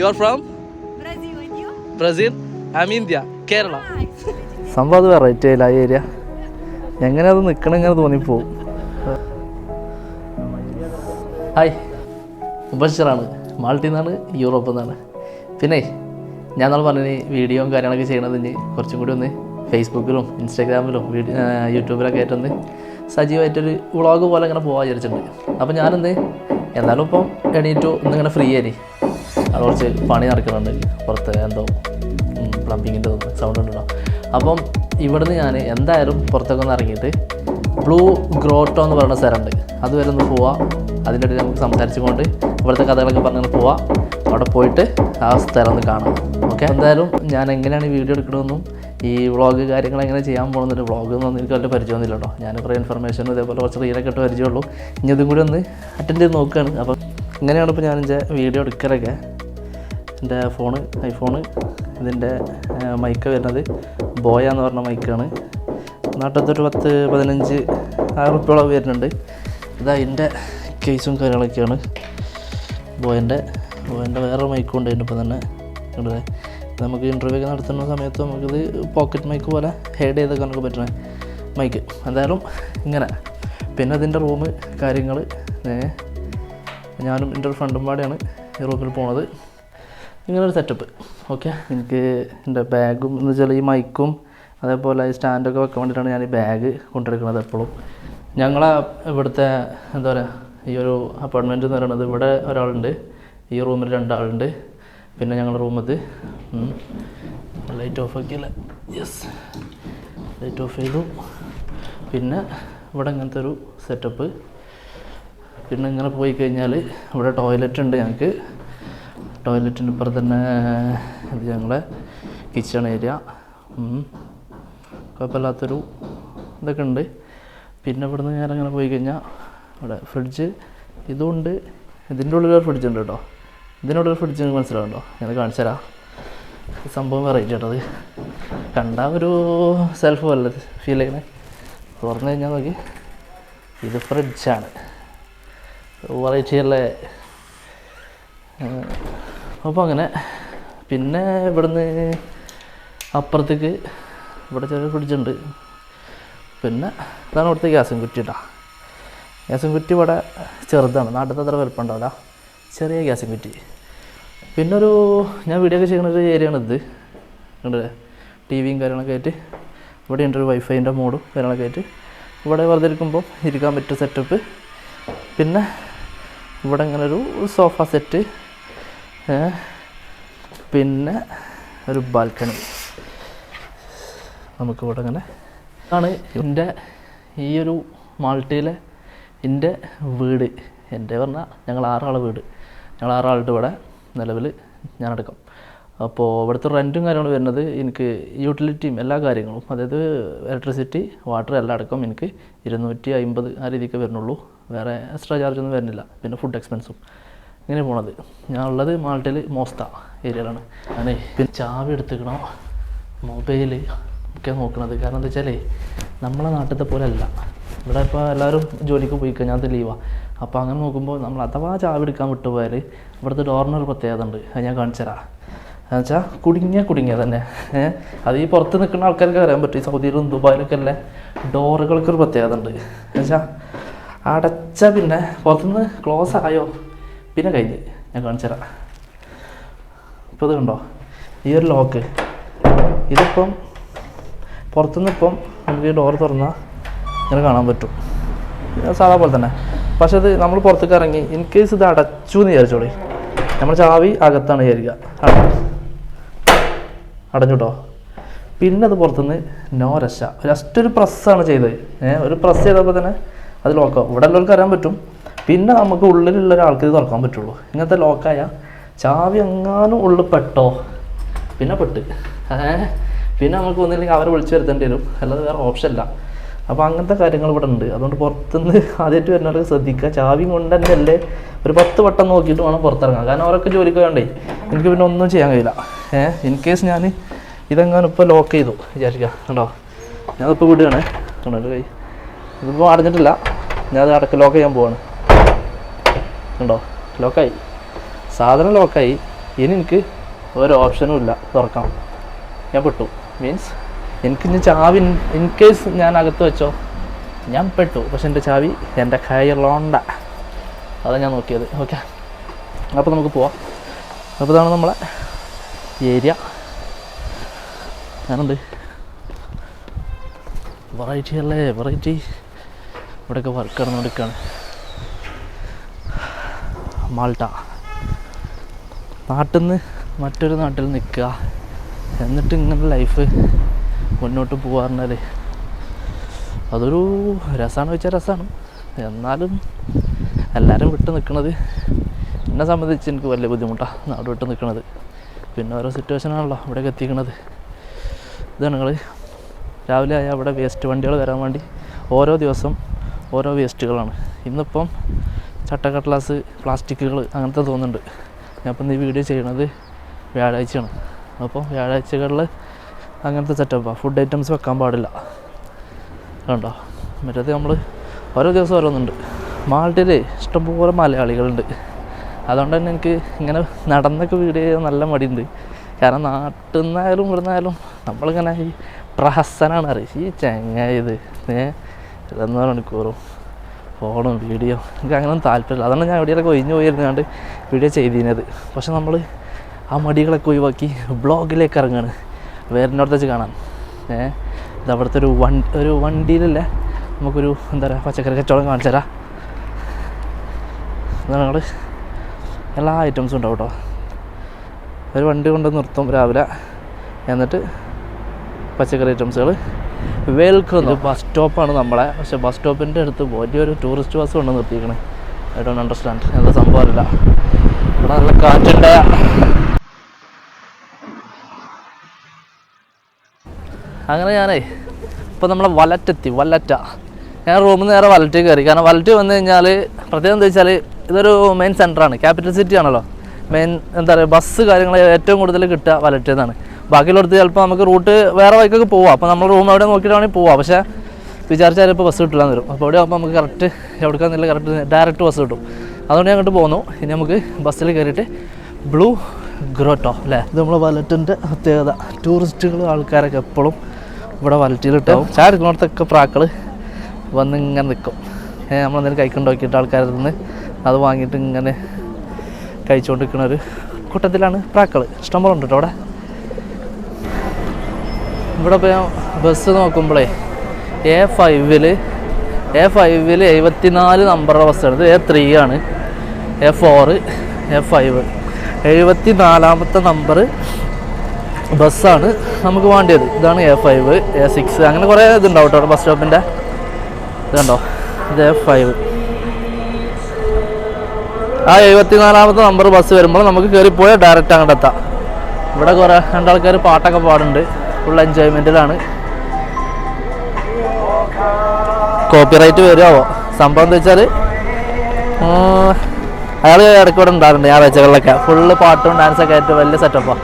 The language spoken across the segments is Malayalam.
You are from Brazil and you? Brazil I am India Kerala. സംഭവം അത് വെറൈറ്റി ആയില്ല ആ ഏരിയ എങ്ങനെ അത് നിൽക്കണം ഇങ്ങനെ തോന്നിപ്പോവും ഹായ് മുബഷറാണ് മാൾട്ടിൽ നിന്നാണ് യൂറോപ്പിൽ നിന്നാണ് പിന്നെ ഞാൻ നാളെ പറഞ്ഞു വീഡിയോയും കാര്യങ്ങളൊക്കെ ചെയ്യണത് ഇനി കുറച്ചും കൂടി ഒന്ന് ഫേസ്ബുക്കിലും ഇൻസ്റ്റാഗ്രാമിലും വീഡിയോ യൂട്യൂബിലൊക്കെ ആയിട്ടൊന്ന് സജീവമായിട്ടൊരു വ്ളോഗ് പോലെ ഇങ്ങനെ പോകാൻ വിചാരിച്ചിട്ടുണ്ട്. അപ്പോൾ ഞാനെന്ത് എന്നാലും ഇപ്പം എണീറ്റു ഇന്നിങ്ങനെ ഫ്രീ ആയി കുറച്ച് പണി നടക്കുന്നുണ്ട്. പുറത്ത് എന്തോ പ്ലംബിങ്ങിന്റെ സൗണ്ട് ഉണ്ടോ അപ്പം ഇവിടുന്ന് ഞാൻ എന്തായാലും പുറത്തൊക്കെ ഒന്ന് ഇറങ്ങിയിട്ട് ബ്ലൂ ഗ്രോട്ടോ എന്ന് പറയുന്ന സ്ഥലമുണ്ട്. അതുവരെ ഒന്ന് പോവാം. അതിന്റെ ഇടയിൽ നമുക്ക് സംസാരിച്ചുകൊണ്ട് ഇവിടുത്തെ കഥകളൊക്കെ പറഞ്ഞ് പോവാം. അവിടെ പോയിട്ട് ആ സ്ഥലം ഒന്ന് കാണാം. ഓക്കെ എന്തായാലും ഞാൻ എങ്ങനെയാണ് ഈ വീഡിയോ എടുക്കണമെന്നും ഈ വ്ളോഗ് കാര്യങ്ങൾ എങ്ങനെ ചെയ്യാൻ പോകുന്നുണ്ട് വ്ളോഗ് ഒന്നും എനിക്ക് വലിയ പരിചയമൊന്നുമില്ല കേട്ടോ ഞാൻ കുറേ ഇൻഫർമേഷനും ഇതേപോലെ കുറച്ച് റീലൊക്കെ ഇട്ട് പരിചയമുള്ളൂ. ഇനി അതും കൂടി ഒന്ന് അറ്റൻഡ് ചെയ്ത് നോക്കുകയാണ് അപ്പം ഇങ്ങനെയാണ് ഇപ്പോൾ ഞാൻ എന്റെ വീഡിയോ എടുക്കലൊക്കെ. എന്റെ ഫോണ് ഐഫോണ് ഇതിന്റെ മൈക്ക് വരുന്നത് ബോയ എന്ന് പറഞ്ഞ മൈക്കാണ്. നാട്ടത്തൊരു പത്ത് പതിനഞ്ച് ആയിരം റുപ്യോളം വരുന്നുണ്ട്. ഇതാ എന്റെ കേസും കാര്യങ്ങളൊക്കെയാണ്. ബോയന്റെ ബോയന്റെ വേറെ മൈക്കും ഉണ്ട് ഇതിന്റെ ഇപ്പം തന്നെ. കണ്ടില്ലേ ഇത് നമുക്ക് ഇന്റർവ്യൂ ഒക്കെ നടത്തുന്ന സമയത്ത് നമുക്കിത് പോക്കറ്റ് മൈക്ക് പോലെ ഹെഡ് ചെയ്തൊക്കെ നമുക്ക് പറ്റുന്ന മൈക്ക് എന്തായാലും ഇങ്ങനെ. പിന്നെ അതിന്റെ റൂം കാര്യങ്ങൾ ഞാനും എന്റെ ഒരു ഫ്രണ്ടും പാടെയാണ് ഈ റൂമിൽ പോണത്. ഇങ്ങനെ ഒരു സെറ്റപ്പ് ഓക്കെ എനിക്ക് എന്റെ ബാഗും എന്ന് വെച്ചാൽ ഈ മൈക്കും അതേപോലെ ഈ സ്റ്റാൻഡൊക്കെ വെക്കാൻ വേണ്ടിയിട്ടാണ് ഞാൻ ഈ ബാഗ് കൊണ്ടെടുക്കുന്നത് എപ്പോഴും ഞങ്ങളെ ഇവിടുത്തെ എന്താ പറയുക ഈ ഒരു അപ്പാർട്ട്മെന്റ് എന്ന് പറയുന്നത് ഇവിടെ ഒരാളുണ്ട്. ഈ റൂമിൽ രണ്ടാളുണ്ട്. പിന്നെ ഞങ്ങളുടെ റൂമത് ലൈറ്റ് ഓഫ് ആക്കിയില്ല? യെസ് ലൈറ്റ് ഓഫ് ചെയ്തു. പിന്നെ ഇവിടെ ഇങ്ങനത്തെ ഒരു സെറ്റപ്പ് പിന്നെ ഇങ്ങനെ പോയി കഴിഞ്ഞാൽ ഇവിടെ ടോയ്ലറ്റ് ഉണ്ട് ഞങ്ങൾക്ക് ടോയ്ലറ്റിന് ഇപ്പുറം തന്നെ ഇത് ഞങ്ങളെ കിച്ചൺ ഏരിയ. കുഴപ്പമില്ലാത്തൊരു ഇതൊക്കെ ഉണ്ട്. പിന്നെ ഇവിടുന്ന് ഞാൻ അങ്ങനെ പോയി കഴിഞ്ഞാൽ ഇവിടെ ഫ്രിഡ്ജ് ഇതുണ്ട്. ഇതിന്റെ ഉള്ളിലൊരു ഫ്രിഡ്ജ് ഉണ്ട് കേട്ടോ. ഇതിനുള്ളിൽ ഫ്രിഡ്ജ് നിങ്ങൾക്ക് മനസ്സിലാവുണ്ടോ ഞാൻ കാണിച്ചു തരാം. സംഭവം വെറൈറ്റി കേട്ടോ അത്. കണ്ടാൽ ഒരു സെൽഫ് പോലെ ഫീൽ ചെയ്യണേ തുറന്നു കഴിഞ്ഞാൽ നോക്കി. ഇത് ഫ്രിഡ്ജാണ്. വെറൈറ്റി അല്ലേ? അപ്പോൾ അങ്ങനെ. പിന്നെ ഇവിടുന്ന് അപ്പുറത്തേക്ക് ഇവിടെ ചെറിയ ഫ്രിഡ്ജുണ്ട് പിന്നെ ഇതാണ് ഇവിടുത്തെ ഗ്യാസും കുറ്റിട്ടാ ഗ്യാസും കുറ്റി ഇവിടെ ചെറുതാണ്. നാട്ടിലത്തെ അത്ര വലുപ്പം ഉണ്ടാവില്ല ചെറിയ ഗ്യാസും കുറ്റി. പിന്നെ ഒരു ഞാൻ വീഡിയോ ഒക്കെ ചെയ്യുന്ന ഒരു ഏരിയ ആണിത്. കണ്ടില്ലേ ടി വിയും കാര്യങ്ങളൊക്കെ ആയിട്ട്. ഇവിടെ ഉണ്ട് ഒരു വൈഫൈന്റെ മോഡും കാര്യങ്ങളൊക്കെ ആയിട്ട്. ഇവിടെ വെറുതെ ഇരിക്കുമ്പോൾ ഇരിക്കാൻ പറ്റിയ സെറ്റപ്പ് പിന്നെ ഇവിടെ ഇങ്ങനെ ഒരു സോഫ സെറ്റ് പിന്നെ ഒരു ബാൽക്കണി. നമുക്കിവിടെ അങ്ങനെ ആണ് എന്റെ ഈ ഒരു മാൾട്ടിയിലെ എന്റെ വീട്. എന്റെ പറഞ്ഞാൽ ഞങ്ങൾ ആറാളെ വീട്. ഞങ്ങൾ ആറാളുടെ ഇവിടെ നിലവിൽ ഞാനടക്കം. അപ്പോൾ ഇവിടുത്തെ റെന്റും കാര്യങ്ങളും വരുന്നത് എനിക്ക് യൂട്ടിലിറ്റിയും എല്ലാ കാര്യങ്ങളും അതായത് ഇലക്ട്രിസിറ്റി വാട്ടർ എല്ലാം അടക്കം എനിക്ക് ഇരുന്നൂറ്റി അമ്പത് ആ രീതിക്ക് വരുന്നുള്ളൂ. വേറെ എക്സ്ട്രാ ചാർജ് ഒന്നും വരുന്നില്ല. പിന്നെ ഫുഡ് എക്സ്പെൻസും. ഇങ്ങനെ പോണത്. ഞാൻ ഉള്ളത് മാൾട്ടയിൽ മോസ്ത ഏരിയയിലാണ്. ഞാനേ പിന്നെ ചാവി എടുത്തുക്കണോ മൊബൈൽ ഒക്കെ നോക്കണത്. കാരണം എന്താ വെച്ചാൽ നമ്മളെ നാട്ടിലത്തെ പോലെ അല്ല. ഇവിടെ ഇപ്പോൾ എല്ലാവരും ജോലിക്ക് പോയി കഴിഞ്ഞാൽ ലീവാണ് അപ്പോൾ അങ്ങനെ നോക്കുമ്പോൾ നമ്മൾ അഥവാ ചാവി എടുക്കാൻ വിട്ടുപോയാൽ ഇവിടുത്തെ ഡോറിനൊരു പ്രത്യേകത ഉണ്ട്. അത് ഞാൻ കാണിച്ചു തരാം. എന്നുവെച്ചാൽ കുടുങ്ങിയ കുടുങ്ങിയ തന്നെ. അത് ഈ പുറത്ത് നിൽക്കുന്ന ആൾക്കാർക്ക് അറിയാൻ പറ്റും. സൗദിയിലും ദുബായിലൊക്കെ അല്ലേ ഡോറുകൾക്കൊരു പ്രത്യേകത ഉണ്ട്. എന്നുവെച്ചാൽ അടച്ച പിന്നെ പുറത്തുനിന്ന് ക്ലോസ് ആയോ? പിന്നെ കഴിഞ്ഞ് ഞാൻ കാണിച്ചു തരാം. ഇപ്പോൾ ഇത് കണ്ടോ? ഈ ഒരു ലോക്ക് ഇതിപ്പം പുറത്തുനിന്ന് ഇപ്പം നമുക്ക് ഈ ഡോർ തുറന്നാൽ ഇങ്ങനെ കാണാൻ പറ്റും. സാധാ പോലെ തന്നെ. പക്ഷെ അത് നമ്മൾ പുറത്തേക്ക് ഇറങ്ങി ഇൻ കേസ് ഇത് അടച്ചു എന്ന് വിചാരിച്ചോളി. നമ്മൾ ചാവി അകത്താണ് വിചാരിക്കുക. അടഞ്ഞുട്ടോ. പിന്നെ അത് പുറത്തുനിന്ന് നോ രക്ഷ ജസ്റ്റ് ഒരു പ്രസ്സാണ് ചെയ്തത്. ഏഹ് ഒരു പ്രസ് ചെയ്തപ്പോൾ തന്നെ അത് ലോക്കാവും ഇവിടെ എല്ലാവർക്കും അറിയാൻ പറ്റും. പിന്നെ നമുക്ക് ഉള്ളിലുള്ള ഒരാൾക്ക് ഇത് തുറക്കാൻ പറ്റുള്ളൂ. ഇങ്ങനത്തെ ലോക്കായ ചാവി എങ്ങാനും ഉള്ളിൽ പെട്ടോ. പിന്നെ പെട്ട്. പിന്നെ നമുക്ക് ഒന്നില്ലെങ്കിൽ അവരെ വിളിച്ചു വരുത്തേണ്ടി വരും. അല്ലാതെ വേറെ ഓപ്ഷൻ ഇല്ല. അപ്പോൾ അങ്ങനത്തെ കാര്യങ്ങൾ ഇവിടെ ഉണ്ട്. അതുകൊണ്ട് പുറത്തുനിന്ന് ആദ്യമായിട്ട് വരുന്നവർക്ക് ശ്രദ്ധിക്കുക. ചാവി കൊണ്ട് തന്നെ അല്ലേ ഒരു പത്ത് വട്ടം നോക്കിയിട്ട് വേണം പുറത്തിറങ്ങാൻ. കാരണം അവരൊക്കെ ജോലിക്ക് വേണ്ടേ എനിക്ക് പിന്നെ ഒന്നും ചെയ്യാൻ കഴിയില്ല. ഏഹ് ഇൻ കേസ് ഞാൻ ഇതെങ്ങാനും ഇപ്പോൾ ലോക്ക് ചെയ്തു വിചാരിക്കുക. കണ്ടോ? ഞാനിപ്പോൾ വിടുകയാണ് കണ്ടോ? കൈ ഇതിപ്പോൾ അടഞ്ഞിട്ടില്ല. ഞാൻ അത് അടക്ക ലോക്ക് ചെയ്യാൻ പോവാണ്. കണ്ടോ ലോക്കായി. സാധനം ലോക്കായി. ഇനി എനിക്ക് ഒരു ഓപ്ഷനും ഇല്ല. തുറക്കാം. ഞാൻ പെട്ടു. മീൻസ് എനിക്ക് ഇനി ചാവി ഇൻ കേസ് ഞാൻ അകത്ത് വെച്ചോ. ഞാൻ പെട്ടു. പക്ഷെ എന്റെ ചാവി എന്റെ കയ്യിലുണ്ട. അതാണ് ഞാൻ നോക്കിയത്. ഓക്കെ അപ്പോൾ നമുക്ക് പോവാം. അപ്പോൾ ഇതാണ് നമ്മളെ ഏരിയ. ഞാനുണ്ട് വെറൈറ്റി അല്ലേ? വെറൈറ്റി ഇവിടെയൊക്കെ വർക്ക് നടന്നുകൊടുക്കുകയാണ് മാൾട്ട. നാട്ടിൽ നിന്ന് മറ്റൊരു നാട്ടിൽ നിൽക്കുക. എന്നിട്ട് ഇങ്ങനെ ലൈഫ് മുന്നോട്ട് പോകാറുണ്ടാൽ അതൊരു രസമാണ് വെച്ചാൽ രസമാണ് എന്നാലും എല്ലാവരും വിട്ട് നിൽക്കുന്നത് എന്നെ സംബന്ധിച്ച് എനിക്ക് വലിയ ബുദ്ധിമുട്ടാണ് നാട് വിട്ട് നിൽക്കുന്നത് പിന്നെ ഓരോ സിറ്റുവേഷനാണല്ലോ ഇവിടെ എത്തിക്കുന്നത് ഇതാണ് നിങ്ങൾ രാവിലെ ആയാൽ അവിടെ വേസ്റ്റ് വണ്ടികൾ വരാൻ വേണ്ടി ഓരോ ദിവസം ഓരോ വേസ്റ്റുകളാണ് ഇന്നിപ്പം ചട്ടക്കടലാസ് പ്ലാസ്റ്റിക്കുകൾ അങ്ങനത്തെ തോന്നുന്നുണ്ട്. ഞാൻ ഇപ്പം ഈ വീഡിയോ ചെയ്യണത് വ്യാഴാഴ്ചയാണ്. അപ്പോൾ വ്യാഴാഴ്ചകളിൽ അങ്ങനത്തെ സെറ്റപ്പാണ് ഫുഡ് ഐറ്റംസ് വെക്കാൻ പാടില്ല. കണ്ടോ? മറ്റേത് നമ്മൾ ഓരോ ദിവസം ഓരോന്നുണ്ട്. മാൾട്ടിൽ ഇഷ്ടംപോലെ മലയാളികളുണ്ട്. അതുകൊണ്ട് തന്നെ എനിക്ക് ഇങ്ങനെ നടന്നൊക്കെ വീഡിയോ ചെയ്യാൻ നല്ല മടിയുണ്ട്. കാരണം നാട്ടിൽ നിന്നായാലും ഇവിടെ നിന്നായാലും നമ്മളിങ്ങനെ ഈ പ്രഹസനാണ് അറിയിച്ചത് ഈ ചങ്ങായത് ഇത്. ഏ? ഇരുപത്തിനാല് മണിക്കൂറും. ഫോണും വീഡിയോ എനിക്ക് അങ്ങനെ താല്പര്യമില്ല. അതാണ് ഞാൻ എവിടെയൊക്കെ ഒഴിഞ്ഞു പോയിരുന്നാണ്ട് വീഡിയോ ചെയ്തിരുന്നത്. പക്ഷെ നമ്മൾ ആ മടികളൊക്കെ ഒഴിവാക്കി ബ്ലോഗിലേക്ക് ഇറങ്ങാണ്. വേറിനോടത്ത് വെച്ച് കാണാൻ ഏ ഇത് അവിടുത്തെ ഒരു വൺ ഒരു വണ്ടിയിലല്ലേ? നമുക്കൊരു എന്താ പറയുക പച്ചക്കറി കച്ചവടം കാണിച്ചു തരാം. ഞങ്ങൾ എല്ലാ ഐറ്റംസും ഉണ്ടാവും കേട്ടോ ഒരു വണ്ടി കൊണ്ട് നിർത്തും രാവിലെ. എന്നിട്ട് പച്ചക്കറി ഐറ്റംസുകൾ വേൽക്കുന്നു ബസ് സ്റ്റോപ്പാണ് നമ്മളെ. പക്ഷെ ബസ് സ്റ്റോപ്പിന്റെ അടുത്ത് വലിയൊരു ടൂറിസ്റ്റ് ബസ് കൊണ്ട് നിർത്തിയിരിക്കണേ. ഐ ഡോണ്ട് അണ്ടർസ്റ്റാൻഡ് എന്താ സംഭവം അറിയില്ല ഇവിടെ നല്ല കാറ്റുണ്ട്. അങ്ങനെ ഞാനേ ഇപ്പോൾ നമ്മളെ വലറ്റെത്തി. വല്ലറ്റ ഞാൻ റൂമിൽ നിന്ന് നേരെ വലറ്റ് കയറി. കാരണം വലറ്റ് വന്നു കഴിഞ്ഞാൽ പ്രത്യേകം എന്താ വെച്ചാൽ ഇതൊരു മെയിൻ സെന്ററാണ് ക്യാപിറ്റൽ സിറ്റി ആണല്ലോ. മെയിൻ എന്താ പറയുക ബസ് കാര്യങ്ങൾ ഏറ്റവും കൂടുതൽ കിട്ടുക വലറ്റ് നിന്നാണ് ബാക്കിയുള്ളടത്ത് ചിലപ്പോൾ നമുക്ക് റൂട്ട് വേറെ വഴിക്കൊക്കെ പോവാം. അപ്പോൾ നമ്മൾ റൂം എവിടെ നോക്കിയിട്ട് വേണമെങ്കിൽ പോവാം. പക്ഷേ വിചാരിച്ചാൽ ഇപ്പോൾ ബസ് കിട്ടില്ലാന്ന് വരും. അപ്പോൾ അവിടെ ആകുമ്പോൾ നമുക്ക് കറക്റ്റ് എവിടെക്കാന്നില്ല കറക്റ്റ് ഡയറക്റ്റ് ബസ് കിട്ടും. അതുകൊണ്ട് അങ്ങോട്ട് പോന്നു. ഇനി നമുക്ക് ബസ്സിൽ കയറിയിട്ട് ബ്ലൂ ഗ്രോട്ടോ അല്ലേ? ഇത് നമ്മളെ വലറ്റിന്റെ പ്രത്യേകത. ടൂറിസ്റ്റുകൾ ആൾക്കാരൊക്കെ എപ്പോഴും ഇവിടെ വലറ്റിയിലിട്ടാവും ചായ എടുക്കുന്നിടത്തൊക്കെ പ്രാക്കൾ വന്ന് ഇങ്ങനെ നിൽക്കും നമ്മളെന്തെങ്കിലും കഴിക്കൊണ്ട് നോക്കിയിട്ട് ആൾക്കാരിൽ നിന്ന് അത് വാങ്ങിയിട്ട് ഇങ്ങനെ കഴിച്ചുകൊണ്ടിരിക്കുന്ന ഒരു കൂട്ടത്തിലാണ് പ്രാക്കൾ ഇഷ്ടംപോലെ ഉണ്ട് കേട്ടോ അവിടെ? ഇവിടെ ഇപ്പോൾ ബസ് നോക്കുമ്പോഴേ എ ഫൈവിൽ എ ഫൈവിൽ എഴുപത്തിനാല് നമ്പറുടെ ബസ്സാണ് ഇത് എ ത്രീ ആണ്. എ ഫോറ് എ ഫൈവ് എഴുപത്തി നാലാമത്തെ നമ്പർ ബസ്സാണ് നമുക്ക് വേണ്ടിയത്. ഇതാണ് എ ഫൈവ് എ സിക്സ് അങ്ങനെ കുറേ ഇതുണ്ടാവും കേട്ടോ ബസ് സ്റ്റോപ്പിന്റെ ഇതുണ്ടോ? ഇത് എ ഫൈവ് ആ എഴുപത്തിനാലാമത്തെ നമ്പർ ബസ് വരുമ്പോൾ നമുക്ക് കയറിപ്പോയാൽ ഡയറക്റ്റ് അങ്ങോട്ട് എത്താം ഇവിടെ കുറേ രണ്ടാൾക്കാർ പാട്ടൊക്കെ പാടുന്നുണ്ട്. ഫുൾ എൻജോയ്മെന്റിലാണ് കോപ്പിറൈറ്റ് വരുമോ സംഭവം എന്താ വെച്ചാൽ അയാൾ ഇടയ്ക്ക് ഇവിടെ ഉണ്ടാകുന്നുണ്ട് ഞായറാഴ്ചകളിലൊക്കെ. ഫുള്ള് പാട്ടും ഡാൻസൊക്കെ ആയിട്ട് വലിയ സെറ്റപ്പാണ്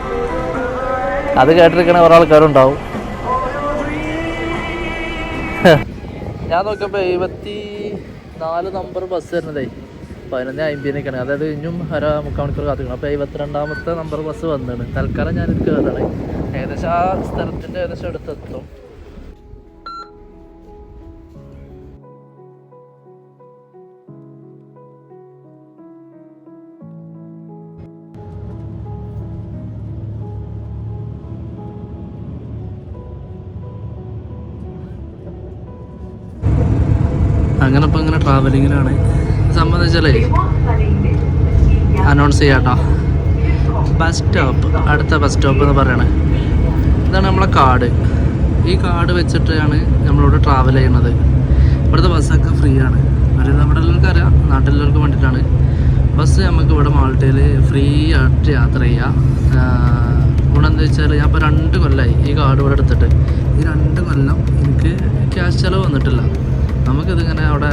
അത് കേട്ടിരിക്കണ കുറേ ആൾക്കാരുണ്ടാവും. ഞാൻ നോക്കിയപ്പോൾ എഴുപത്തി നാല് നമ്പർ ബസ് വരുന്നതേ പതിനൊന്ന് അമ്പതിനൊക്കെയാണ്. അതായത് ഇനിയും അര മുക്കാൽ മണിക്കൂർ കാത്തിക്കണം അപ്പോൾ ഇരുപത്തിരണ്ടാമത്തെ നമ്പർ ബസ് വന്നിട്ടുണ്ട് തൽക്കാലം ഞാനിത് കയറാണ് ഏകദേശം ആ സ്ഥലത്തിന്റെ ഏകദേശം അടുത്തെത്തും. അങ്ങനെ ഇപ്പം ഇങ്ങനെ ട്രാവലിങ്ങിലാണ് സംബന്ധിച്ചാലേ അനൗൺസ് ചെയ്യാട്ടോ. ബസ് സ്റ്റോപ്പ് അടുത്ത ബസ് സ്റ്റോപ്പ് എന്ന് പറയണേ. ഇതാണ് നമ്മളെ കാർഡ് ഈ കാർഡ് വെച്ചിട്ടാണ് നമ്മളിവിടെ ട്രാവൽ ചെയ്യുന്നത്. ഇവിടുത്തെ ബസ്സൊക്കെ ഫ്രീ ആണ്. ഒരു നമ്മുടെ എല്ലാവർക്കും അറിയാം നാട്ടിലുള്ളവർക്ക് വേണ്ടിയിട്ടാണ്. ബസ് നമുക്ക് ഇവിടെ മാൾട്ടയിൽ ഫ്രീ ആയിട്ട് യാത്ര ചെയ്യാം. ഇവിടെ എന്താ വെച്ചാൽ ഞാൻ ഇപ്പോൾ രണ്ട് കൊല്ലമായി ഈ കാർഡ് ഇവിടെ എടുത്തിട്ട്. ഈ രണ്ട് കൊല്ലം എനിക്ക് ക്യാഷ് ചിലവ് വന്നിട്ടില്ല. നമുക്കിതിങ്ങനെ അവിടെ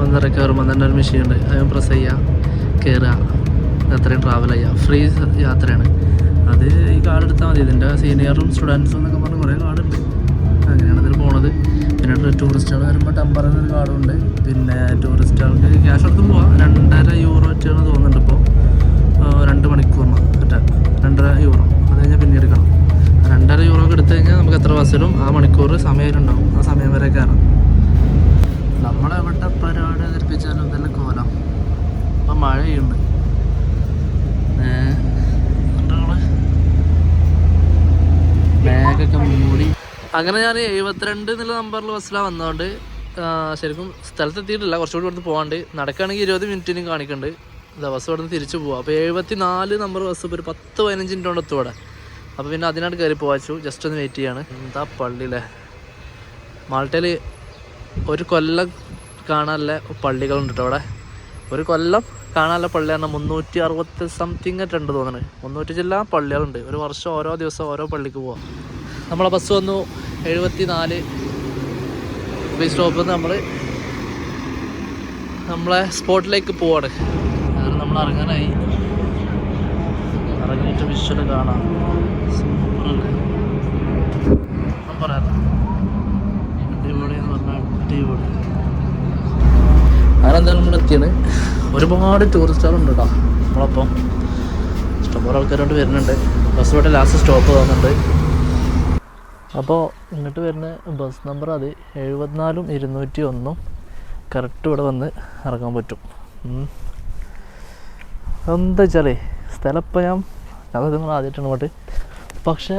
ഒന്നര കയറുമ്പോൾ തന്നെ ഒരു മെഷീൻ ഉണ്ട് അത് പ്രസ് ചെയ്യുക കയറുക അത്രയും ട്രാവൽ ചെയ്യുക ഫ്രീ യാത്രയാണ്. അത് ഈ കാർഡ് എടുത്താൽ മതി. ഇതിന്റെ സീനിയറും സ്റ്റുഡൻസും എന്നൊക്കെ പറഞ്ഞ് കുറേ കാർഡുണ്ട് അങ്ങനെയാണ് ഇതിൽ പോണത്. പിന്നെ ടൂറിസ്റ്റുകൾ വരുമ്പോൾ ടെമ്പററി ഒരു കാർഡുണ്ട് പിന്നെ ടൂറിസ്റ്റുകൾക്ക് ക്യാഷ് എടുത്ത് പോവാം. രണ്ടര യൂറോ ഒറ്റയാണ് തോന്നുന്നുണ്ട് ഇപ്പോൾ രണ്ട് മണിക്കൂറിന് മറ്റേ യൂറോ അത് കഴിഞ്ഞാൽ പിന്നെ എടുക്കണം. രണ്ടര യൂറോ ഒക്കെ എടുത്തു കഴിഞ്ഞാൽ നമുക്ക് എത്ര ബസ്സിലും ആ മണിക്കൂർ സമയമുണ്ടാവും ആ സമയം വരെ കയറാം. നമ്മളെവിടെ പരിപാടി അവതരിപ്പിച്ചാലും തന്നെ കോലം. ഇപ്പം മഴയുണ്ട് ബാഗൊക്കെ മൂടി. അങ്ങനെ ഞാൻ എഴുപത്തിരണ്ട് എന്നുള്ള നമ്പറിൽ ബസ്സിലാണ് വന്നതുകൊണ്ട് ശരിക്കും സ്ഥലത്തെത്തിയിട്ടില്ല. കുറച്ചുകൂടി ഇവിടുന്ന് പോകാണ്ട് നടക്കുകയാണെങ്കിൽ ഇരുപത് മിനിറ്റിനും കാണിക്കുന്നുണ്ട് ഇതാ ബസ് ഇവിടുന്ന് തിരിച്ചു പോവാം. അപ്പോൾ എഴുപത്തി നാല് നമ്പർ ബസ് ഇപ്പോൾ ഒരു പത്ത് പതിനഞ്ച് മിനിറ്റ് കൊണ്ട് എത്തും ഇവിടെ അപ്പോൾ പിന്നെ അതിനായിട്ട് കയറി പോവാച്ചു ജസ്റ്റ് ഒന്ന് വെയിറ്റ് ചെയ്യാണ്. എന്താ പള്ളിയിലെ മാൾട്ടയിൽ ഒരു കൊല്ലം കാണാനുള്ള പള്ളികളുണ്ട് കേട്ടോ അവിടെ. ഒരു കൊല്ലം കാണാനുള്ള പള്ളി പറഞ്ഞാൽ മുന്നൂറ്റി അറുപത്തി സംതിങ് ഉണ്ട് തോന്നുന്നത് മുന്നൂറ്റി ജില്ല പള്ളികളുണ്ട്. ഒരു വർഷം ഓരോ ദിവസം ഓരോ പള്ളിക്ക് പോവാം. നമ്മളെ ബസ് വന്നു എഴുപത്തി നാല് ബസ് സ്റ്റോപ്പിൽ നിന്ന് നമ്മൾ നമ്മളെ സ്പോട്ടിലേക്ക് പോവാണ്. കാരണം നമ്മൾ ഇറങ്ങാനായി. ഇറങ്ങിയിട്ട് വിഷ്വൽ കാണാം. സൂപ്പറല്ലേ പറയാം. അടിപൊളി അങ്ങനെ എന്തായാലും നമ്മൾ എത്തിയാണ്. ഒരുപാട് ടൂറിസ്റ്റുകളുണ്ട് കേട്ടോ നമ്മളപ്പം. ഇഷ്ടംപോലെ ആൾക്കാരോട്ട് വരുന്നുണ്ട്. ബസ് ഇവിടെ ലാസ്റ്റ് സ്റ്റോപ്പ് തോന്നുന്നുണ്ട് അപ്പോൾ ഇങ്ങോട്ട് വരുന്ന ബസ് നമ്പർ അത് എഴുപത്തിനാലും ഇരുന്നൂറ്റി ഒന്നും കറക്റ്റ് ഇവിടെ വന്ന് ഇറങ്ങാൻ പറ്റും. എന്താ വെച്ചാലേ സ്ഥലം ഇപ്പം ഞാൻ അത് നിങ്ങൾ ആദ്യമായിട്ടാണ് പോട്ട് പക്ഷേ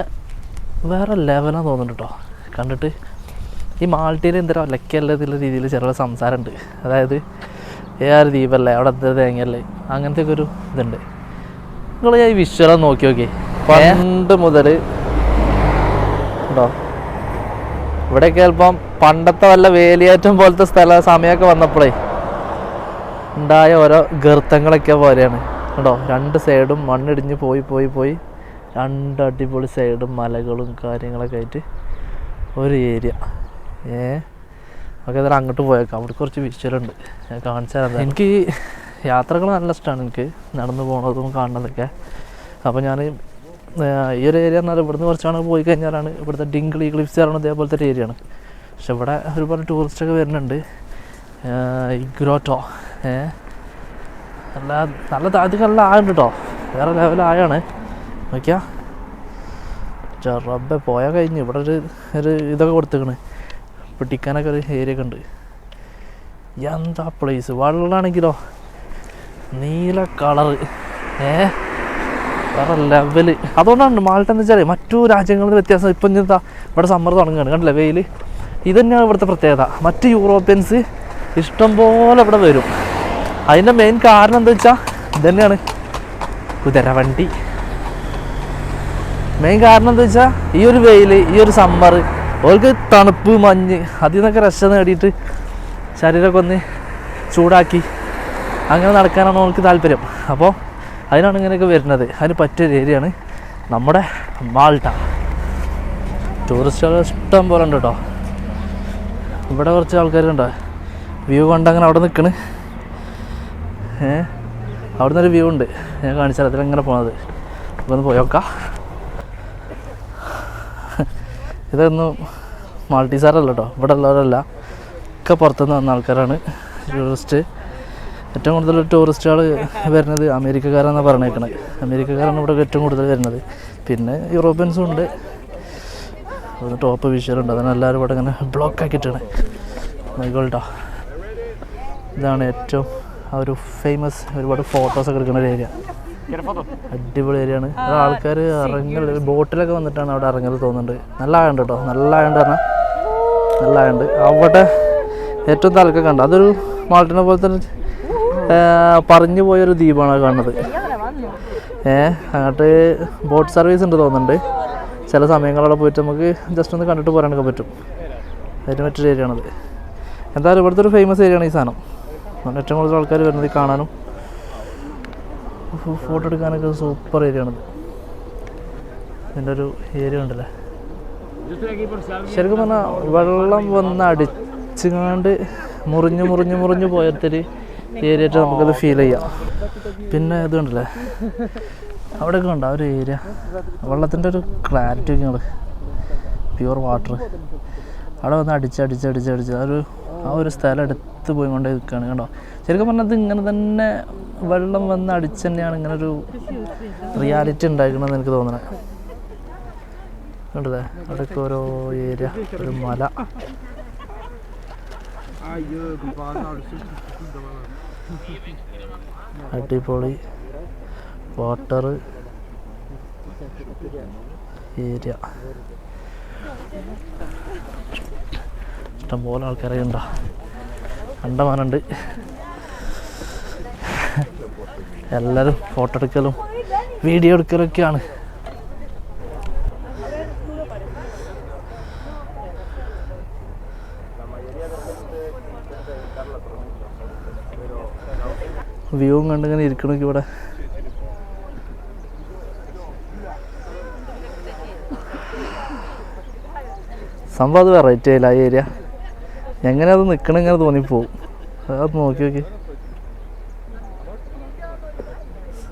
വേറെ ലെവലാണ് തോന്നുന്നുണ്ട് കേട്ടോ കണ്ടിട്ട് ഈ മാൾട്ടിയിൽ എന്തെങ്കിലും ഒലക്കല്ല എന്നുള്ള രീതിയിൽ ചില സംസാരമുണ്ട്. അതായത് ഏ ആര് ദ്വീപല്ലേ? അവിടെ എന്താ തേങ്ങയല്ലേ? അങ്ങനത്തെ ഒക്കെ ഒരു ഇതുണ്ട്. നിങ്ങൾ ഈ വിഷ്വലം നോക്കി നോക്കി പണ്ട് മുതൽ ഉണ്ടോ? ഇവിടെയൊക്കെ ചിലപ്പം പണ്ടത്തെ വല്ല വേലിയേറ്റം പോലത്തെ സ്ഥല സമയമൊക്കെ വന്നപ്പോഴേ ഉണ്ടായ ഓരോ ഗർത്തങ്ങളൊക്കെ പോലെയാണ്. കേട്ടോ രണ്ട് സൈഡും മണ്ണിടിഞ്ഞ് പോയി പോയി പോയി. രണ്ട് അടിപൊളി സൈഡും മലകളും കാര്യങ്ങളൊക്കെ ആയിട്ട് ഒരു ഏരിയ. ഏ? നമുക്ക് ഏതായാലും അങ്ങോട്ട് പോയേക്കാം. അവിടെ കുറച്ച് വിഷ്വലുണ്ട് ഞാൻ കാണിച്ചു തരാം എനിക്ക് യാത്രകൾ നല്ല ഇഷ്ടമാണ് എനിക്ക്. നടന്നു പോണതും കാണുന്നതൊക്കെ അപ്പോൾ ഞാൻ ഈ ഒരു ഏരിയ എന്നാൽ ഇവിടുന്ന് കുറച്ചാണ് പോയി കഴിഞ്ഞാലാണ് ഇവിടുത്തെ ഡിങ്കിളി ക്ലിഫ്സ് ആണ് ഇതേപോലത്തെ ഒരു ഏരിയയാണ് പക്ഷെ ഇവിടെ ഒരുപാട് ടൂറിസ്റ്റൊക്കെ വരുന്നുണ്ട്. ഇഗ്രോട്ടോ. ഏ? നല്ല നല്ല താഴത്തേക്ക് നല്ല കേട്ടോ വേറെ ലെവൽ നോക്കിയാ. ചെറബ പോയാൽ കഴിഞ്ഞു. ഇവിടെ ഒരു ഒരു ഇതൊക്കെ കൊടുത്തേക്കണ്. പിടിക്കാനൊക്കെ ഒരു ഏരിയ ഒക്കെ ഉണ്ട്. എന്താ പ്ലേസ് വെള്ളമാണെങ്കിലോ നീല കളറ് ഏ? വേറെ ലെവൽ അതുകൊണ്ടാണ് മാൾട്ട എന്ന് വെച്ചാൽ മറ്റു രാജ്യങ്ങളിൽ വ്യത്യാസം. ഇപ്പം എന്താ? ഇവിടെ സമ്മർ തുടങ്ങുകയാണ്. കണ്ടില്ലേ? വെയിൽ ഇത് തന്നെയാണ് ഇവിടുത്തെ പ്രത്യേകത. മറ്റ് യൂറോപ്യൻസ് ഇഷ്ടം പോലെ ഇവിടെ വരും. അതിന്റെ മെയിൻ കാരണം എന്താ വെച്ചാൽ ഇത് തന്നെയാണ് കുതിരവണ്ടി മെയിൻ കാരണം എന്താ വെച്ചാൽ ഈ ഒരു വെയിൽ ഈ ഒരു സമ്മർ അവർക്ക് തണുപ്പ് മഞ്ഞ് അതിൽ നിന്നൊക്കെ രക്ഷ നേടിയിട്ട് ശരീരമൊക്കെ ഒന്ന് ചൂടാക്കി അങ്ങനെ നടക്കാനാണ് അവർക്ക് താല്പര്യം. അപ്പോൾ അതിനാണ് ഇങ്ങനെയൊക്കെ വരുന്നത്. അതിന് പറ്റിയൊരു ഏരിയയാണ് നമ്മുടെ മാൾട്ട. ടൂറിസ്റ്റുകൾ ഇഷ്ടം പോലെ ഉണ്ട് കേട്ടോ. ഇവിടെ കുറച്ച് ആൾക്കാരുണ്ടോ. വ്യൂ കണ്ട് അങ്ങനെ അവിടെ നിൽക്കണ്. ഏ? അവിടെ നിന്നൊരു വ്യൂ ഉണ്ട്. ഞാൻ കാണിച്ചാൽ അതിലെങ്ങനെ പോണത്. അപ്പോൾ ഒന്ന് പോയോക്കാം ഇതൊന്നും മാൾട്ടീസാറല്ല കേട്ടോ ഇവിടെ ഉള്ളവരല്ല ഒക്കെ പുറത്തുനിന്ന് വന്ന ആൾക്കാരാണ്. ടൂറിസ്റ്റ്. ഏറ്റവും കൂടുതൽ ടൂറിസ്റ്റുകൾ വരുന്നത് അമേരിക്കക്കാരാണെന്നാണ് പറഞ്ഞേക്കണത് അമേരിക്കക്കാരാണ് ഇവിടെ ഏറ്റവും കൂടുതൽ വരുന്നത്. പിന്നെ യൂറോപ്യൻസും ഉണ്ട്. ഒരു ടോപ്പ് വിഷ്വലുണ്ട് അതാണ് എല്ലാവരും ഇവിടെ ഇങ്ങനെ ബ്ലോക്ക് ആക്കിയിട്ടാണ്. മൈഗോൾട്ടോ ഇതാണ് ഏറ്റവും ആ ഒരു ഫേമസ് ഒരുപാട് ഫോട്ടോസൊക്കെ എടുക്കുന്ന ഒരു ഏരിയ അടിപൊളി ഏരിയ ആണ് അത് ആൾക്കാർ ഇറങ്ങൽ ബോട്ടിലൊക്കെ വന്നിട്ടാണ് അവിടെ ഇറങ്ങൽ തോന്നുന്നുണ്ട്. നല്ല ആയുണ്ട് കേട്ടോ. നല്ല ആയുണ്ട് പറഞ്ഞാൽ നല്ല ആയുണ്ട് അവിടെ ഏറ്റവും തലക്കൊക്കെ ഉണ്ട് അതൊരു മാൾട്ടിനെ പോലെ തന്നെ പറഞ്ഞു പോയൊരു ദ്വീപാണ് കാണുന്നത്. ഏ അങ്ങോട്ട് ബോട്ട് സർവീസ് ഉണ്ട് തോന്നുന്നുണ്ട്. ചില സമയങ്ങളവിടെ പോയിട്ട് നമുക്ക് ജസ്റ്റ് ഒന്ന് കണ്ടിട്ട് പോരാനൊക്കെ പറ്റും. അതിന് മറ്റൊരു ഏരിയ ആണത് എന്തായാലും ഇവിടുത്തെ ഒരു ഫേമസ് ആണ് ഈ സാധനം. ഏറ്റവും കൂടുതൽ ആൾക്കാർ വരുന്നത് കാണാനും ഫോട്ടോ എടുക്കാനൊക്കെ സൂപ്പർ ഏരിയ ആണത് ഇതിന്റെ ഒരു ഏരിയ ഉണ്ടല്ലേ? ശരിക്കും പറഞ്ഞാൽ വെള്ളം വന്ന് അടിച്ചുകാണ്ട് മുറിഞ്ഞ് മുറിഞ്ഞ് മുറിഞ്ഞ് പോയത്തൊരു ഏരിയ നമുക്കത് ഫീൽ ചെയ്യാം. പിന്നെ ഇതുണ്ടല്ലേ അവിടെയൊക്കെ ഉണ്ട് ആ ഒരു ഏരിയ? വെള്ളത്തിന്റെ ഒരു ക്ലാരിറ്റി ഒക്കെ ഉണ്ട് പ്യുവർ വാട്ടർ അവിടെ വന്ന് അടിച്ച് അടിച്ച് അടിച്ച് അടിച്ച് ആ ഒരു ആ ഒരു സ്ഥലം എടുത്ത് പോയി കൊണ്ടേ നിൽക്കുകയാണ് കണ്ടോ? ശരിക്കും പറഞ്ഞാൽ ഇത് ഇങ്ങനെ തന്നെ വെള്ളം വന്ന് അടിച്ച് തന്നെയാണ് ഇങ്ങനെ ഒരു റിയാലിറ്റി ഉണ്ടായിരിക്കണമെന്ന് എനിക്ക് തോന്നുന്നത് കണ്ടതേ അവിടെയൊക്കെ ഓരോ ഏരിയ ഒരു മല. അടിപൊളി വാട്ടർ ഏരിയ ഇഷ്ടംപോലെ ആൾക്കാരെ ഉണ്ടോ? കണ്ടമാനുണ്ട് എല്ലാവരും ഫോട്ടോ എടുക്കലും വീഡിയോ എടുക്കലൊക്കെയാണ്. വ്യൂവും കണ്ടിങ്ങനെ ഇരിക്കണമെങ്കിൽ ഇവിടെ. സംഭവം അത് വെറൈറ്റി ആയില്ല ആ ഏരിയ എങ്ങനെ അത് നിൽക്കണം ഇങ്ങനെ തോന്നിപ്പോവും. അത് നോക്കി നോക്കി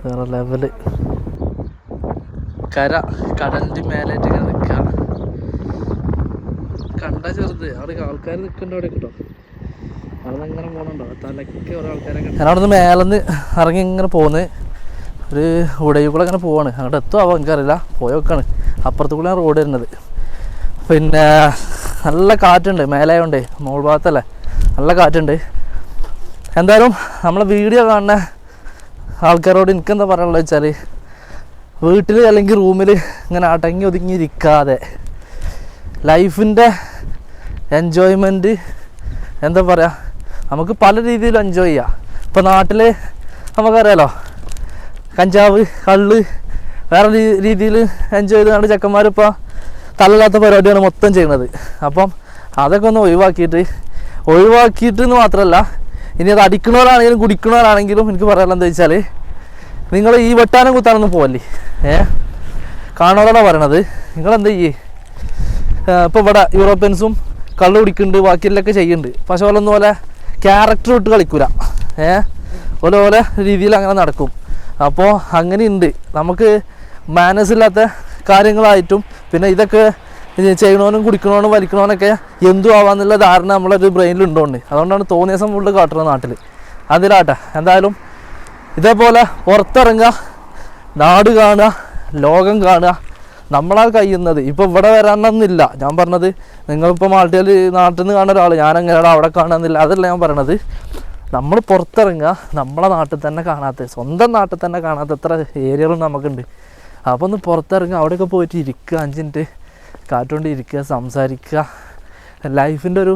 വേറെ ലെവൽ കര കടലിന്റെ മേലായിട്ട് ഇങ്ങനെ നിൽക്കുക കണ്ട ചെറുത് അവിടെ ആൾക്കാർ നിൽക്കണ്ട അവിടെ കേട്ടോ. അവിടെ ഇങ്ങനെ പോകണുണ്ടോ തലയ്ക്ക് ഓരോ ആൾക്കാരൊക്കെ നിന്ന് മേലെന്ന് ഇറങ്ങി ഇങ്ങനെ പോകുന്നത് ഒരു ഉടയിൽ അങ്ങനെ പോവാണ്. അങ്ങോട്ട് എത്തുമോ എനിക്കറിയില്ല. പോയൊക്കെയാണ് അപ്പുറത്ത് കൂടെ റോഡ് വരുന്നത്. പിന്നെ നല്ല കാറ്റുണ്ട് മേലായോണ്ടേ മോൾ ഭാഗത്തല്ലേ നല്ല കാറ്റുണ്ട്. എന്തായാലും നമ്മളെ വീഡിയോ കാണുന്ന ആൾക്കാരോട് എനിക്കെന്താ പറയാനുള്ളത് വെച്ചാൽ വീട്ടിൽ അല്ലെങ്കിൽ റൂമിൽ ഇങ്ങനെ അടങ്ങി ഒതുങ്ങി ഇരിക്കാതെ ലൈഫിന്റെ എൻജോയ്മെന്റ് എന്താ പറയുക നമുക്ക് പല രീതിയിൽ എൻജോയ് ചെയ്യാം. ഇപ്പോൾ നാട്ടിൽ നമുക്കറിയാലോ കഞ്ചാവ് കള്ള് വേറെ രീതിയിൽ എൻജോയ് ചെയ്തുകൊണ്ട് ചെക്കന്മാരിപ്പോൾ തലയില്ലാത്ത പരിപാടിയാണ് മൊത്തം ചെയ്യുന്നത്. അപ്പം അതൊക്കെ ഒന്ന് ഒഴിവാക്കിയിട്ട് ഒഴിവാക്കിയിട്ട് എന്ന് മാത്രമല്ല ഇനി അത് അടിക്കുന്നവരാണെങ്കിലും കുടിക്കുന്നവരാണെങ്കിലും എനിക്ക് പറയാനുള്ള എന്താ വെച്ചാൽ നിങ്ങൾ ഈ വെട്ടാനും കുത്താനൊന്നും പോവല്ലേ? ഏ? കാണുന്നവരാണ് പറയണത്. നിങ്ങൾ എന്താ ചെയ്യേ ഇപ്പോൾ ഇവിടെ യൂറോപ്യൻസും കള്ള് കുടിക്കുന്നുണ്ട് ബാക്കിയെല്ലൊക്കെ ചെയ്യുന്നുണ്ട് പക്ഷെ ഓലൊന്നും പോലെ ക്യാരക്ടർ വിട്ട് കളിക്കൂല. ഏ? ഓല ഓല രീതിയിൽ അങ്ങനെ നടക്കും. അപ്പോൾ അങ്ങനെയുണ്ട്. നമുക്ക് മാനസ് ഇല്ലാത്ത കാര്യങ്ങളായിട്ടും പിന്നെ ഇതൊക്കെ ഇത് കുടിക്കണോനും വലിക്കണോനൊക്കെ എന്തും ആവാന്നുള്ള ധാരണ നമ്മളൊരു ബ്രെയിനിൽ ഉണ്ടോണ്ട് അതുകൊണ്ടാണ് തോന്നിയ ദിവസം ഫുള്ള് കാട്ടുന്നത് നാട്ടിൽ അതിലാട്ടെ. എന്തായാലും ഇതേപോലെ പുറത്തിറങ്ങുക നാട് കാണുക ലോകം കാണുക നമ്മളാൽ കഴിയുന്നത്. ഇപ്പോൾ ഇവിടെ വരാനൊന്നില്ല ഞാൻ പറഞ്ഞത് നിങ്ങളിപ്പോൾ മാൾട്ടിയൽ നാട്ടിൽ നിന്ന് കാണുന്ന ഒരാൾ ഞാൻ എങ്ങനെയാണ് അവിടെ കാണാമെന്നില്ല അതല്ല ഞാൻ പറയണത്. നമ്മൾ പുറത്തിറങ്ങുക നമ്മളെ നാട്ടിൽ തന്നെ കാണാത്ത സ്വന്തം നാട്ടിൽ തന്നെ കാണാത്ത എത്ര ഏരിയകളും നമുക്കുണ്ട്. അപ്പോൾ ഒന്ന് പുറത്തിറങ്ങുക അവിടെയൊക്കെ പോയിട്ട് ഇരിക്കുക അഞ്ച് മിനിറ്റ് കാറ്റുകൊണ്ട് ഇരിക്കുക സംസാരിക്കുക. ലൈഫിന്റെ ഒരു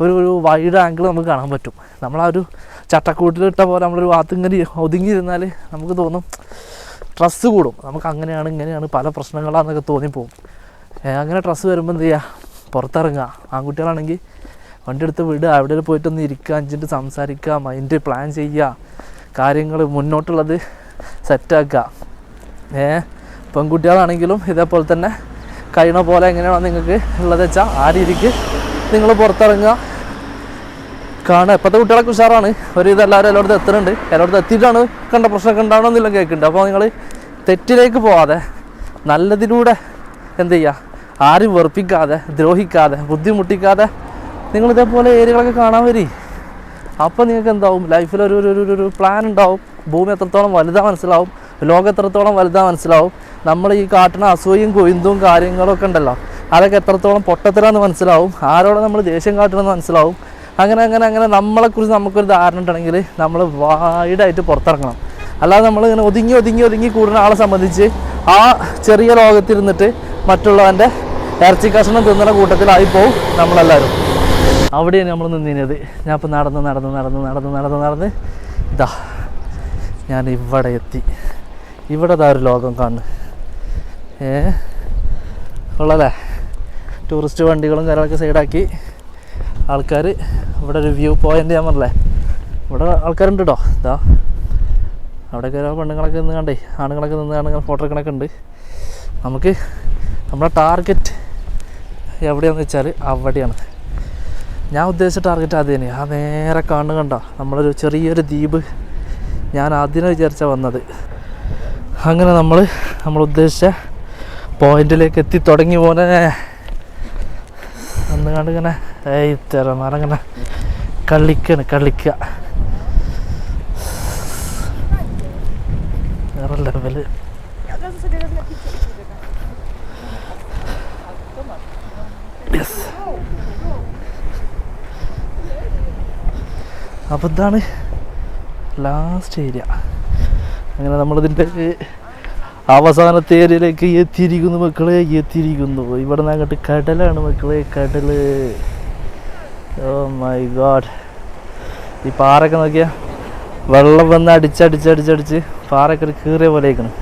ഒരു ഒരു വൈഡ് ആംഗിൾ നമുക്ക് കാണാൻ പറ്റും. നമ്മൾ ആ ഒരു ചട്ടക്കൂട്ടിലിട്ട പോലെ നമ്മളൊരു ഭാഗത്ത് ഇങ്ങനെ ഒതുങ്ങിയിരുന്നാൽ നമുക്ക് തോന്നും ട്രസ് കൂടും. നമുക്ക് അങ്ങനെയാണ് ഇങ്ങനെയാണ് പല പ്രശ്നങ്ങളാണെന്നൊക്കെ തോന്നിപ്പോവും. ഏ, അങ്ങനെ ട്രസ് വരുമ്പോൾ എന്ത് ചെയ്യുക പുറത്തിറങ്ങുക. ആൺകുട്ടികളാണെങ്കിൽ വണ്ടി എടുത്ത് വിടുക അവിടെ പോയിട്ടൊന്ന് ഇരിക്കുക അഞ്ചിട്ട് സംസാരിക്കുക മൈൻഡ് പ്ലാൻ ചെയ്യുക കാര്യങ്ങൾ മുന്നോട്ടുള്ളത് സെറ്റാക്കുക ഏ പെൺകുട്ടികളാണെങ്കിലും ഇതേപോലെ തന്നെ കഴിയണ പോലെ എങ്ങനെയാണോ നിങ്ങൾക്ക് ഉള്ളത് വെച്ചാൽ ആ രീതിക്ക് നിങ്ങൾ പുറത്തിറങ്ങുക. കാണുക. ഇപ്പോഴത്തെ കുട്ടികളൊക്കെ ഉഷാറാണ്. ഒരു ഇത് എല്ലാവരും എല്ലായിടത്തും എത്തുന്നുണ്ട്. എല്ലായിടത്തും എത്തിയിട്ടാണ് കണ്ട പ്രശ്നമൊക്കെ ഉണ്ടാവണമെന്നില്ല കേൾക്കുന്നുണ്ട്. അപ്പോൾ നിങ്ങൾ തെറ്റിലേക്ക് പോവാതെ നല്ലതിലൂടെ എന്ത് ചെയ്യുക? ആരും വെറുപ്പിക്കാതെ ദ്രോഹിക്കാതെ ബുദ്ധിമുട്ടിക്കാതെ നിങ്ങൾ ഇതേപോലെ ഏരിയകളൊക്കെ കാണാൻ വരി. അപ്പോൾ നിങ്ങൾക്ക് എന്താവും? ലൈഫിൽ ഒരു ഒരു ഒരു- പ്ലാൻ ഉണ്ടാവും. ഭൂമി എത്രത്തോളം വലുതാ മനസ്സിലാവും. ലോകം എത്രത്തോളം വലുതാ മനസ്സിലാവും. നമ്മൾ ഈ കാട്ടുന്ന അസൂയും കൊയ്ന്തും കാര്യങ്ങളൊക്കെ ഉണ്ടല്ലോ. അതൊക്കെ എത്രത്തോളം പൊട്ടത്തരാന്ന് മനസ്സിലാവും. ആരോടെ നമ്മൾ ദേഷ്യം കാട്ടണമെന്ന് മനസ്സിലാവും. അങ്ങനെ അങ്ങനെ അങ്ങനെ നമ്മളെക്കുറിച്ച് നമുക്കൊരു ധാരണ ഉണ്ടെങ്കിൽ നമ്മൾ വൈഡായിട്ട് പുറത്തിറങ്ങണം. അല്ലാതെ നമ്മൾ ഇങ്ങനെ ഒതുങ്ങി ഒതുങ്ങി ഒതുങ്ങി കൂടുന്ന ആളെ സംബന്ധിച്ച് ആ ചെറിയ ലോകത്തിരുന്നിട്ട് മറ്റുള്ളവന്റെ ഇറച്ചി കഷ്ണം തിന്നുന്ന കൂട്ടത്തിലായി പോവും നമ്മളെല്ലാവരും അവിടെയാണ് നമ്മൾ നിന്നിരുന്നത്. ഞാൻ ഇപ്പോൾ നടന്ന് നടന്ന് നടന്ന് നടന്ന് നടന്ന് നടന്ന് ഇതാ ഞാൻ ഇവിടെ എത്തി. ഇവിടെ ഒരു ലോകം കാണുന്നു. ഏ? ഉള്ളല്ലേ ടൂറിസ്റ്റ് വണ്ടികളും കാര്യങ്ങളൊക്കെ സൈഡാക്കി. ആൾക്കാർ ഇവിടെ ഒരു വ്യൂ പോയിന്റ് ഞാൻ പറഞ്ഞല്ലേ? ഇവിടെ ആൾക്കാരുണ്ട് കേട്ടോ ഇതാ അവിടെ ഓരോ പെണ്ണുങ്ങളൊക്കെ നിന്ന് കണ്ടേ. ആണുങ്ങളൊക്കെ നിന്ന് ആണുങ്ങൾ ഫോട്ടോ എടുക്കണൊക്കെ ഉണ്ട്. നമുക്ക് നമ്മുടെ ടാർഗറ്റ് എവിടെയാണെന്ന് വെച്ചാൽ അവിടെയാണ്. ഞാൻ ഉദ്ദേശിച്ച ടാർഗറ്റ് അത് തന്നെയാണ് ആ നേരെ കാണുന്ന കണ്ട? നമ്മളൊരു ചെറിയൊരു ദ്വീപ് ഞാൻ ആദ്യമേ വിചാരിച്ച വന്നത്. അങ്ങനെ നമ്മൾ നമ്മൾ ഉദ്ദേശിച്ച പോയിന്റിലേക്ക് എത്തി തുടങ്ങി പോലെ അന്ന് കണ്ടിങ്ങനെ ഏയ് തിരമാറിങ്ങനെ കളിക്കാണ് ലെവൽ pójdę tam. യെസ് അപ്പോൾ ഇതാണ് ലാസ്റ്റ് ഏരിയ അങ്ങനെ നമ്മളിതിന്റെ അവസാനത്തെ തേരിലേക്ക് എത്തിയിരിക്കുന്നു മക്കളെ എത്തിയിരിക്കുന്നു. ഇവിടെ നിന്ന് അങ്ങോട്ട് കടലാണ് മക്കളെ കടൽ. ഓ മൈ ഗോഡ് ഈ പാറൊക്കെ നോക്കിയാ വെള്ളം വന്ന് അടിച്ചടിച്ചടിച്ചടിച്ച് പാറൊക്കെ ഒരു കീറിയ പോലെ ആയിക്കണം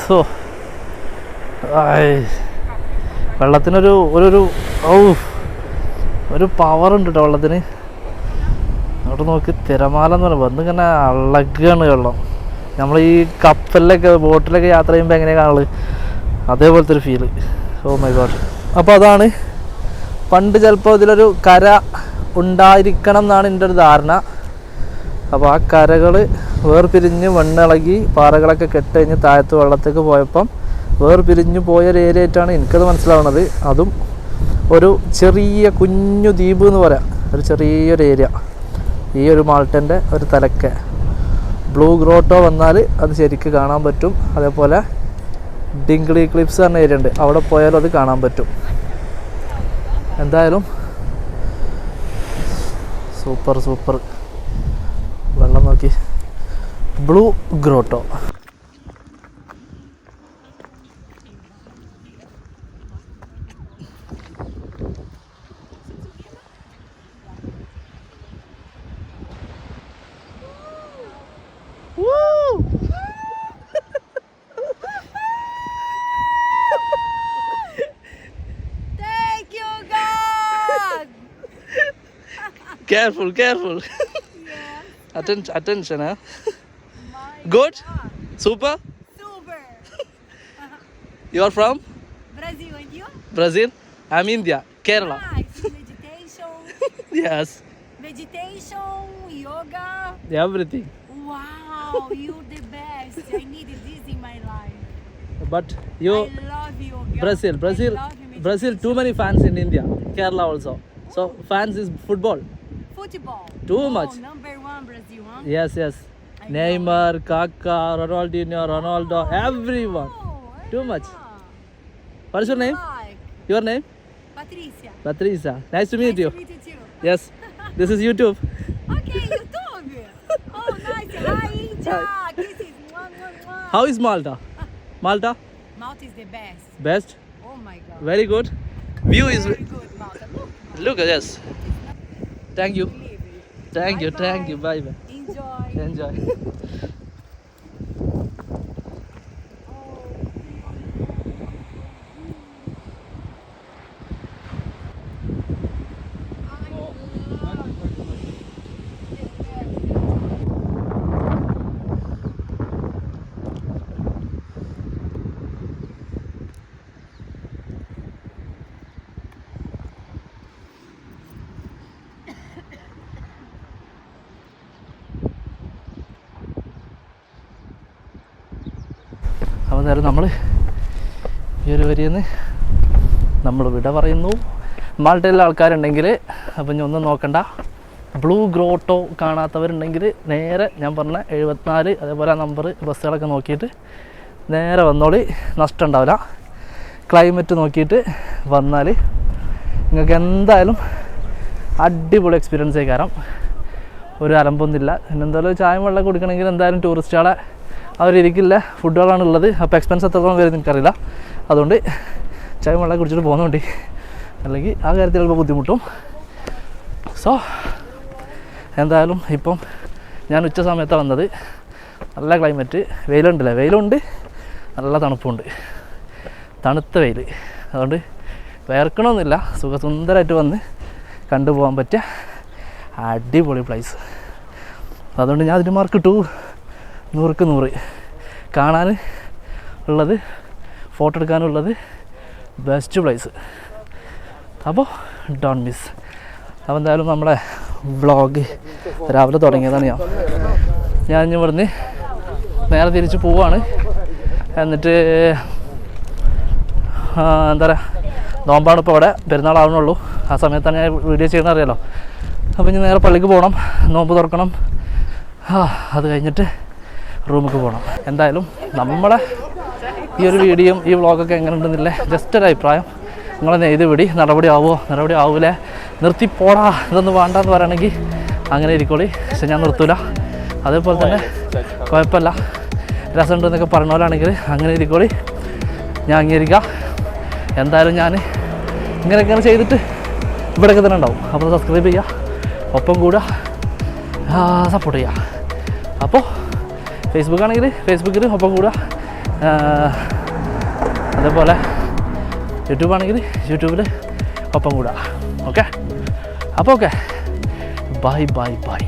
സോ വെള്ളത്തിനൊരു ഒരു ഔ ഒരു പവർ ഉണ്ട് കേട്ടോ വെള്ളത്തിന്. അവിടെ നോക്കി തിരമാല എന്ന് പറയുമ്പോൾ വന്നിങ്ങനെ അളകാണ് വെള്ളം. നമ്മൾ ഈ കപ്പലിലൊക്കെ ബോട്ടിലൊക്കെ യാത്ര ചെയ്യുമ്പോൾ എങ്ങനെയാണ് കാണുള്ളത് അതേപോലത്തെ ഒരു ഫീൽ ഓ മൈ ഗോഡ് അപ്പോൾ അതാണ്. പണ്ട് ചിലപ്പോൾ ഇതിലൊരു കര ഉണ്ടായിരിക്കണം എന്നാണ് എന്റെ ഒരു ധാരണ. അപ്പോൾ ആ കരകൾ വേർപിരിഞ്ഞ് മണ്ണിളകി പാറകളൊക്കെ കെട്ടഴിഞ്ഞ് താഴത്ത് വെള്ളത്തേക്ക് പോയപ്പം വേർപിരിഞ്ഞ് പോയ ഒരു ഏരിയ ആയിട്ടാണ് എനിക്കത് മനസ്സിലാവുന്നത്. അതും ഒരു ചെറിയ കുഞ്ഞു ദ്വീപ് എന്ന് പറയാം. ഒരു ചെറിയൊരു ഏരിയ ഈ ഒരു മാൾട്ടന്റെ ഒരു തലക്കെ. ബ്ലൂ ഗ്രോട്ടോ വന്നാൽ അത് ശരിക്ക് കാണാൻ പറ്റും. അതേപോലെ ഡിംഗ്ലി ക്ലിപ്സ് പറഞ്ഞ ഏരിയ ഉണ്ട്. അവിടെ പോയാലും അത് കാണാൻ പറ്റും. എന്തായാലും സൂപ്പർ സൂപ്പർ. വെള്ളം നോക്കി. Blue grotto Careful, careful. Yes, attention, attention, huh? my Good? God. Super? Super! You are from Brazil and you? Brazil? I'm India, Kerala. Ah, nice. Meditation, Yes, meditation, yoga. everything. Wow, you're the best. I needed this in my life. But you, I love yoga. Brazil, Brazil. Brazil, too many fans in India, Kerala also. So fans is football. Football. Too oh, much. Number one, Brazil, huh? Yes, yes. I know. Neymar, Kaká, Ronaldinho, oh, Ronaldo, everyone. Oh, Too much. What's your name? Like Your name? Patricia. Patricia. Nice to meet nice you. to meet you too. Yes. This is YouTube. Okay, YouTube. Oh, nice. Hi, India. Kisses. Mwah, mwah, mwah. How is Malta? Malta? Malta is the best. Best? Oh my God. Very good. View is Very good, Malta. Look, look yes. Thank Thank you. Thank you, thank you, bye bye. Enjoy. Enjoy. Enjoy. Enjoy. നേരം നമ്മൾ ഈ ഒരു വരിയിൽ നിന്ന് നമ്മൾ വിട പറയുന്നു മാൾട്ടയിലെ ആൾക്കാരുണ്ടെങ്കിൽ അപ്പം ഞാൻ ഒന്നും നോക്കണ്ട ബ്ലൂ ഗ്രോട്ടോ കാണാത്തവരുണ്ടെങ്കിൽ നേരെ ഞാൻ പറഞ്ഞ എഴുപത്തിനാല് അതേപോലെ ആ നമ്പർ ബസ്സുകളൊക്കെ നോക്കിയിട്ട് നേരെ വന്നോളി നഷ്ടം ഉണ്ടാവില്ല ക്ലൈമറ്റ് നോക്കിയിട്ട് വന്നാൽ നിങ്ങൾക്ക് എന്തായാലും അടിപൊളി എക്സ്പീരിയൻസ് ആയി കാരണം ഒരു അലമ്പൊന്നുമില്ല പിന്നെ എന്തായാലും ചായ വെള്ളം കൊടുക്കണമെങ്കിൽ എന്തായാലും ടൂറിസ്റ്റുകളെ അവരിരിക്കില്ല ഫുഡുകളാണ് ഉള്ളത് അപ്പോൾ എക്സ്പെൻസ് എത്രത്തോളം വരും എനിക്കറിയില്ല. അതുകൊണ്ട് ചായ വെള്ളം കുടിച്ചിട്ട് പോകുന്നുണ്ട് അല്ലെങ്കിൽ ആ കാര്യത്തിൽ ചിലപ്പോൾ ബുദ്ധിമുട്ടും. സോ എന്തായാലും ഇപ്പം ഞാൻ ഉച്ച സമയത്താണ് വന്നത്. നല്ല ക്ലൈമറ്റ് വെയിലുണ്ടല്ലേ? വെയിലുണ്ട്. നല്ല തണുപ്പുണ്ട്. തണുത്ത വെയിൽ. അതുകൊണ്ട് വേർക്കണമെന്നില്ല സുഖസുന്ദരമായിട്ട് വന്ന് കണ്ടുപോകാൻ പറ്റിയ അടിപൊളി പ്ലേസ് അതുകൊണ്ട് ഞാൻ അതിന് മാർക്ക് ഇട്ടു. നൂറുക്ക് നൂറ്. കാണാൻ ഉള്ളത് ഫോട്ടോ എടുക്കാനുള്ളത് ബെസ്റ്റ് പ്ലേസ് അപ്പോൾ ഡോൺ മിസ് അപ്പോൾ എന്തായാലും നമ്മളെ വ്ളോഗ് രാവിലെ തുടങ്ങിയതാണ് ഞാൻ. ഞാൻ ഇവിടുന്ന് നേരെ തിരിച്ച് പോവാണ്. എന്നിട്ട് എന്താ പറയുക നോമ്പാണ് ഇപ്പോൾ അവിടെ. പെരുന്നാളാവണുള്ളൂ ആ സമയത്താണ് ഞാൻ വീഡിയോ ചെയ്യുന്നത് അറിയാലോ. അപ്പോൾ ഇനി നേരെ പള്ളിക്ക് പോകണം നോമ്പ് തുറക്കണം. ആ അത് കഴിഞ്ഞിട്ട് റൂമിലേക്ക് പോകണം. എന്തായാലും നമ്മളെ ഈ ഒരു വീഡിയോയും ഈ വ്ളോഗൊക്കെ എങ്ങനെ ഉണ്ടെന്നില്ലേ ജസ്റ്റ് ഒരു അഭിപ്രായം. നിങ്ങളെ ഇത് വിടി? നടപടി ആവുമോ നടപടി ആവൂലേ? നിർത്തി പോടാ. ഇതൊന്നും വേണ്ടെന്ന് പറയണമെങ്കിൽ അങ്ങനെ ഇരിക്കോളി. പക്ഷെ ഞാൻ നിർത്തൂല. അതേപോലെ തന്നെ കുഴപ്പമില്ല. രസമുണ്ട് എന്നൊക്കെ പറഞ്ഞ അങ്ങനെ ഇരിക്കോളി. ഞാൻ അംഗീകരിക്കാം. എന്തായാലും ഞാൻ ഇങ്ങനെയൊക്കെ ഇങ്ങനെ ചെയ്തിട്ട് ഇവിടെയൊക്കെ തന്നെ ഉണ്ടാവും. അപ്പോൾ സബ്സ്ക്രൈബ് ചെയ്യുക. ഒപ്പം കൂടുക. സപ്പോർട്ട് ചെയ്യുക. അപ്പോൾ ഫേസ്ബുക്ക് ആണെങ്കിൽ ഫേസ്ബുക്കിൽ ഒപ്പം കൂടുക. അതേപോലെ യൂട്യൂബ് ആണെങ്കിൽ യൂട്യൂബിൽ ഒപ്പം കൂടുക. ഓക്കെ അപ്പോൾ ഓക്കെ ബൈ ബൈ ബൈ